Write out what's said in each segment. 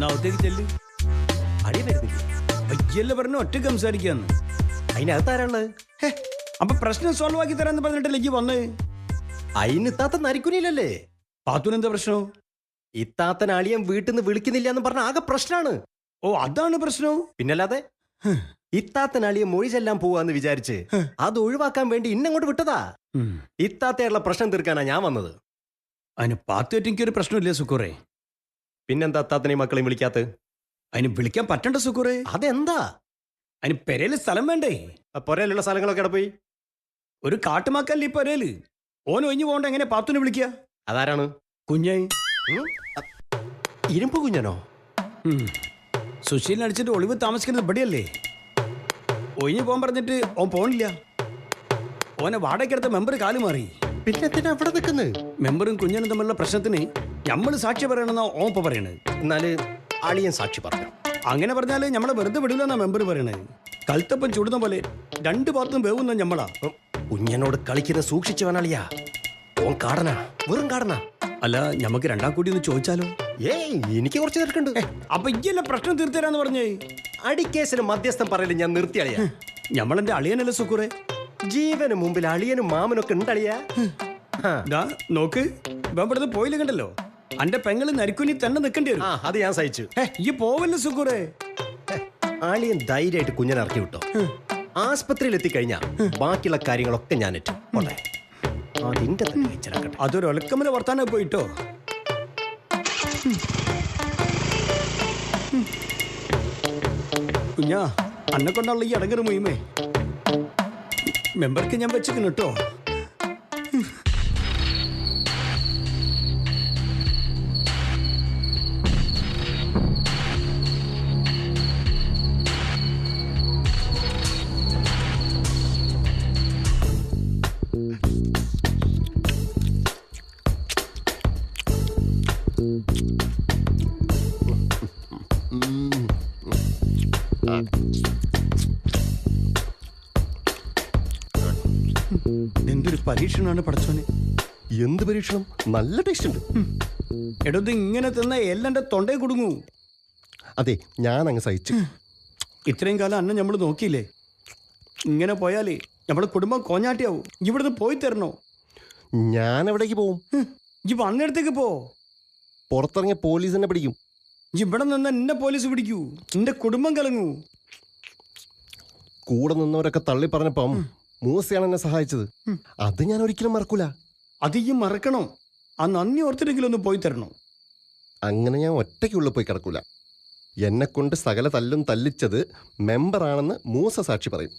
എന്നാ അകത്തേക്ക് ചെല്ല്? അടിയ വരുന്നില്ല അയ്യല്ല പറഞ്ഞു ഒറ്റ സംസാരിക്കാന്ന്. അതിനകത്താരാൾ ഹേ, അപ്പൊ പ്രശ്നം സോൾവ് ആക്കി തരാന്ന് പറഞ്ഞിട്ടല്ലേ ഈ വന്നേ? അതിന് ഇത്താത്ത നരിക്കുനില്ലല്ലേ പാത്തുനെന്താ പ്രശ്നം? ഇത്താത്തൻ അളിയൻ വീട്ടിൽ നിന്ന് വിളിക്കുന്നില്ല എന്ന് പറഞ്ഞ ആകെ പ്രശ്നമാണ് ഓ അതാണ് പ്രശ്നം. പിന്നല്ലാതെ? ഇത്താത്തൻ അളിയൻ മൊഴി ചെല്ലാൻ പോവാന്ന് വിചാരിച്ച് അത് ഒഴിവാക്കാൻ വേണ്ടി ഇന്നങ്ങോട്ട് വിട്ടതാ. ഇത്താത്തയുള്ള പ്രശ്നം തീർക്കാനാ ഞാൻ വന്നത്. അതിന് പാത്തുമായിട്ട് എനിക്കൊരു പ്രശ്നമില്ല സുക്കൂറെ. പിന്നെന്താ അത്താത്തനെ മക്കളെയും വിളിക്കാത്ത? അതിന് വിളിക്കാൻ പറ്റണ്ട സുക്കൂറെ. അതെന്താ? അതിന് പെരയിൽ സ്ഥലം വേണ്ടേ? പുരയിലുള്ള സ്ഥലങ്ങളൊക്കെ ഇടപോയി പോയി? ഒരു കാട്ടുമാക്കല്ലേ ഈ പെരയിൽ ഓൻ ഒഴിഞ്ഞു പോകണ്ട എങ്ങനെ പാത്തുനെ വിളിക്കുക അതാരാണ്? കുഞ്ഞായി ഇരുമ്പ് കുഞ്ഞനോ? സുശീലിനെ അടിച്ചിട്ട് ഒളിവ് താമസിക്കുന്നത് ഇവിടെയല്ലേ? ഒഴിഞ്ഞു പോകാൻ പറഞ്ഞിട്ട് ഓൻ പോണില്ല. ഓനെ വാടകയ്ക്കെടുത്ത മെമ്പർ കാലു മാറി. പിന്നെ എന്തിനാ അവിടെ നിൽക്കുന്നത് മെമ്പറും കുഞ്ഞനും തമ്മിലുള്ള പ്രശ്നത്തിന് നമ്മൾ സാക്ഷി പറയണമെന്നാ ഓപ്പ പറയണത് എന്നാൽ അളിയൻ സാക്ഷി പറഞ്ഞു അങ്ങനെ പറഞ്ഞാൽ നമ്മളെ വെറുതെ വിടില്ലെന്നാ മെമ്പർ പറയണത് കൽത്തപ്പം ചുടുന്ന പോലെ രണ്ട് ഭാഗത്തും വേവുന്ന ഞമ്മളാ. കുഞ്ഞനോട് കളിക്കുന്ന സൂക്ഷിച്ചു വേണളിയാ ഓൻ കാടനാ വെറും കാടനാ. അല്ല ഞമ്മക്ക് രണ്ടാം കൂടി ഒന്ന് ചോദിച്ചാലോ? ഏയ് എനിക്ക് കുറച്ച് തിരക്കുണ്ട്. അപ്പൊ ഇയ്യല്ല പ്രശ്നം തീർത്തരാന്ന് പറഞ്ഞേ? അടിക്കേസിന് മധ്യസ്ഥം പറയൽ ഞാൻ നിർത്തി അളിയാ ഞമ്മളെന്റെ അളിയനല്ലേ സുക്കുറെ? ജീവന് മുമ്പിൽ അളിയനും മാമനൊക്കെ ഉണ്ടളിയാ. ദാ നോക്ക്. ഇവൻ ഇവിടുന്ന് പോയില്ല കണ്ടല്ലോ? അന്റെ പെങ്ങൾ നരിക്കുനി തന്നെ നിക്കണ്ടി വരും. ആ അത് ഞാൻ സഹിച്ചു. ഹേ, ഈ പോവല്ലേ സുഖൂറെ ആളിയൻ ധൈര്യമായിട്ട് കുഞ്ഞിനെ ഇറക്കി വിട്ടോ. ആസ്പത്രിയിൽ എത്തിക്കഴിഞ്ഞാ ബാക്കിയുള്ള കാര്യങ്ങളൊക്കെ ഞാൻ ഏറ്റു. പോട്ടെ. അതിന്റെ തന്നെ വെച്ചിറക്കട്ടെ അതൊരു ഒലക്കമ്മല വർത്താനം പോയിട്ടോ കുഞ്ഞാ അന്നെ കൊണ്ടുള്ള ഈ അടങ്ങറ് മുയിമേ. മെമ്പർക്ക് ഞാൻ വെച്ചിരിക്കുന്നു കേട്ടോ പരീക്ഷണമാണ് പഠിച്ചോനെ. എന്ത് പരീക്ഷണം? നല്ല ടേസ്റ്റ് ഉണ്ട്. എടോ ഇത് ഇങ്ങനെ തിന്ന എല്ലെന്റെ തൊണ്ടേ കുടുങ്ങൂ. അതെ ഞാൻ അങ്ങ് സഹിച്ചു ഇത്രയും കാലം അന്നെ നമ്മൾ നോക്കിയില്ലേ? ഇങ്ങനെ പോയാലേ നമ്മുടെ കുടുംബം കോഞ്ഞാട്ടിയാവും. ഇവിടുന്ന് പോയി തരണോ? ഞാൻ എവിടേക്ക് പോവും ഈ വന്നിടത്തേക്ക് പോ. പുറത്തിറങ്ങിയ പോലീസ് എന്നെ പിടിക്കും. ഇവിടെ നിന്ന് എന്നെ പോലീസ് പിടിക്കൂ. എന്റെ കുടുംബം കലങ്ങൂ. കൂടെ നിന്നവരൊക്കെ തള്ളി പറഞ്ഞപ്പം മൂസയാണ് എന്നെ സഹായിച്ചത് അത് ഞാൻ ഒരിക്കലും മറക്കൂല. അത് മറക്കണോ മറക്കണം. ആ നന്ദി ഓർത്തിട്ടെങ്കിലും ഒന്ന് പോയി തരണോ. അങ്ങനെ ഞാൻ ഒറ്റയ്ക്കുള്ളിൽ പോയി കിടക്കൂല. എന്നെ കൊണ്ട് സകല തല്ലും തല്ലിച്ചത് മെമ്പറാണെന്ന് മൂസ സാക്ഷി പറയും.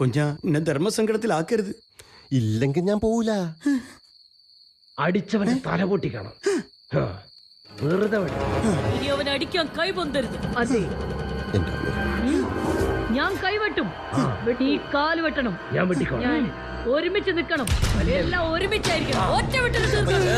കുഞ്ഞ എന്നെ ധർമ്മസങ്കടത്തിലാക്കരുത് ഇല്ലെങ്കിൽ ഞാൻ പോവൂല. അടിച്ചവനെ തല പൊട്ടിക്കണം ആ, വെറുതെ അടിക്കാൻ കൈ പൊന്തരുത്. അതെ. എന്റെ. ഞാൻ കൈവെട്ടും. ഈ കാൽ വെട്ടണം. ഞാൻ വെട്ടിക്കോളാം. ഞാൻ ഒരുമിച്ച് നിൽക്കണം. എല്ലാം ഒരുമിച്ചായിരിക്കണം. ഒറ്റ വിട്ടത് തീർക്കണം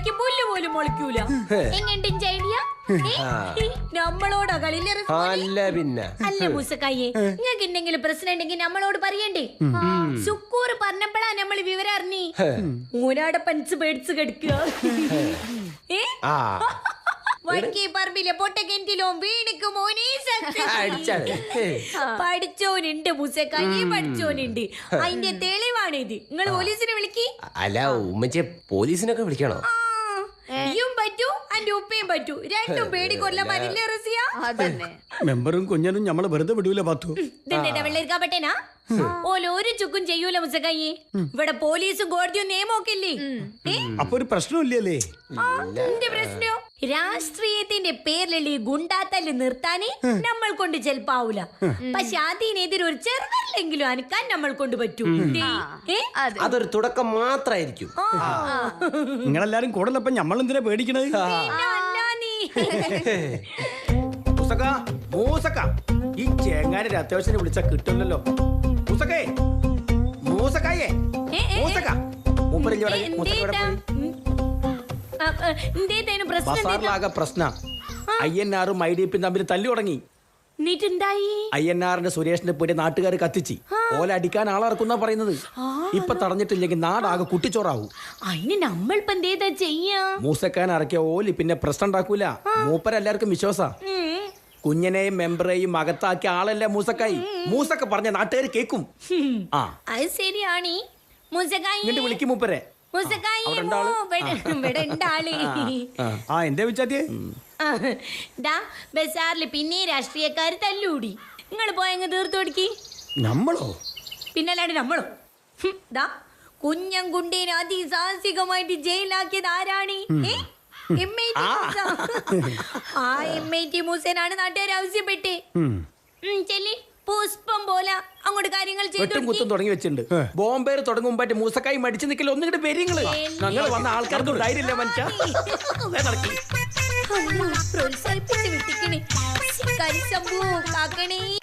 ഓടിയ വൈക്ക് പുല്ല് പോലും മുളയ്ക്കൂല. എങ്ങണ്ടും ചെയ്യ നമ്മളോടാ കളിയിലെ അല്ല പിന്നെ. അല്ല മൂസക്കായെ എന്തെങ്കിലും പ്രശ്നം ഉണ്ടെങ്കിൽ നമ്മളോട് പറയണ്ടേ? സുക്കൂർ പറഞ്ഞപ്പോഴാ നമ്മൾ വിവരം അറിഞ്ഞി. ഊനാടെ പഞ്ച് പേടിച്ച് കിടക്കുക. വടക്കേ പറമ്പിലെ പൊട്ടക്കിണറ്റിലോ വീണിക്ക് മോനെ. പഠിച്ചോനുണ്ട് മുസക്കായി പഠിച്ചോനുണ്ട്. അതിന്റെ തെളിവാണിത്. നിങ്ങൾ പോലീസിനെ വിളിക്കി. അല്ല ഉമ്മച്ചെ പോലീസിനൊക്കെ വിളിക്കണോ? അന്റെ ഉപ്പയും പറ്റൂ. രണ്ടും പേടി കൊല്ലമാരില്ലേ റസിയ? മെമ്പറും കുഞ്ഞനും ഞമ്മൾ വെറുതെ വിടൂല പത്തു. വെള്ളേർക്കാ വെള്ളരിക്കാപ്പട്ടേനാ ഓല ഒരു ചുക്കും ചെയ്യൂല മുസക്കായി. ഇവിടെ പോലീസും കോടതിയും നിയമമൊക്കെ ഇല്ലേ അപ്പൊ ഒരു പ്രശ്നമില്ലല്ലേ ആ, എന്ത് പ്രശ്നോ? രാഷ്ട്രീയത്തിന്റെ പേരിലുള്ള ഈ ഗുണ്ടാത്തല്ല് നിർത്താനേ നമ്മൾ കൊണ്ട് ചെലപ്പാവൂല. പക്ഷെ അതിനെതിരെ ഒരു ചെറുതല്ലെങ്കിലും അനക്കാൻ നമ്മൾ കൊണ്ട് പറ്റൂ അതൊരു തുടക്കം മാത്രായിരിക്കും. നിങ്ങളെല്ലാരും കൂടലപ്പം നമ്മളെന്തിനാ പേടിക്കണത്? പിന്നെ അല്ലാ നീ. മൂസക്ക മൂസക്ക. ഈ ചേങ്ങാനെ അത്യാവശ്യം വിളിച്ചാ കിട്ടില്ലല്ലോ മൂസക്കേ മൂസക്കായേ. മൂസക്ക? ബസാറിലാകെ പ്രശ്ന. ആ, ഐ എൻ ആറും ഐ ഡി പിയും തമ്മിൽ തല്ലു തുടങ്ങി. എന്നിട്ടുണ്ടായി ഐ എൻ ആറിന്റെ സുരേഷിന്റെ പേര് നാട്ടുകാർ കത്തിച്ച്. ഓല അടിക്കാൻ ആളിറക്കുന്ന പറയുന്നത്. ഇപ്പൊ തടഞ്ഞിട്ടില്ലെങ്കിൽ നാടാകെ കുട്ടിച്ചോറാവും. അതിന് നമ്മൾ മൂസക്കാൻ ഇറക്കിയ ഓലി പിന്നെ പ്രശ്നം ഉണ്ടാക്കൂല. മൂപ്പരെല്ലാവർക്കും വിശ്വാസാ. കുഞ്ഞിനെയും മെമ്പറേയും അകത്താക്കിയ ആളല്ലേ മൂസക്കായി? മൂസക്ക പറഞ്ഞ നാട്ടുകാർ കേക്കും. ആ. അത് ശരിയാണ്. മുസക്കായി. ഇങ്ങോട്ട് വിളിക്കും മൂപ്പരെ. ആ. എന്തേ വിച്ചാത്തിയേ പിന്നെ രാഷ്ട്രീയക്കാര് തല്ലൂടി. നിങ്ങൾ പോയങ്ങ് തീർത്തു കൊടുക്കി. നമ്മളോ? പിന്നല്ലാണ്ട് നമ്മളോ? ദാ കുഞ്ഞൻ കുണ്ടീനെ അതിസാഹസികമായിട്ട് ജയിലാക്കിയത് ആരാണ്? ഏ? ആ. എം ഐ മൂസനാണ് നാട്ടുകാർ ആവശ്യപ്പെട്ടേ. ഉം. ഉം, ചെല്ലി. പുഷ്പം പോലെ അങ്ങോട്ട് കാര്യങ്ങൾ വെട്ടും കുത്തും തുടങ്ങി വെച്ചിട്ടുണ്ട്. ബോംബേർ തുടങ്ങുമ്പായിട്ട് മൂസക്കായി മടിച്ചു നിൽക്കില്ല. ഒന്നിങ്ങോട്ട് വരിങ്ങൾ ഞങ്ങൾ വന്ന ആൾക്കാർക്ക് ധൈര്യമില്ല മനുഷ്യ. പ്രോത്സാഹിപ്പിച്ച് വിട്ടിക്കണേ. കാക്കണേ.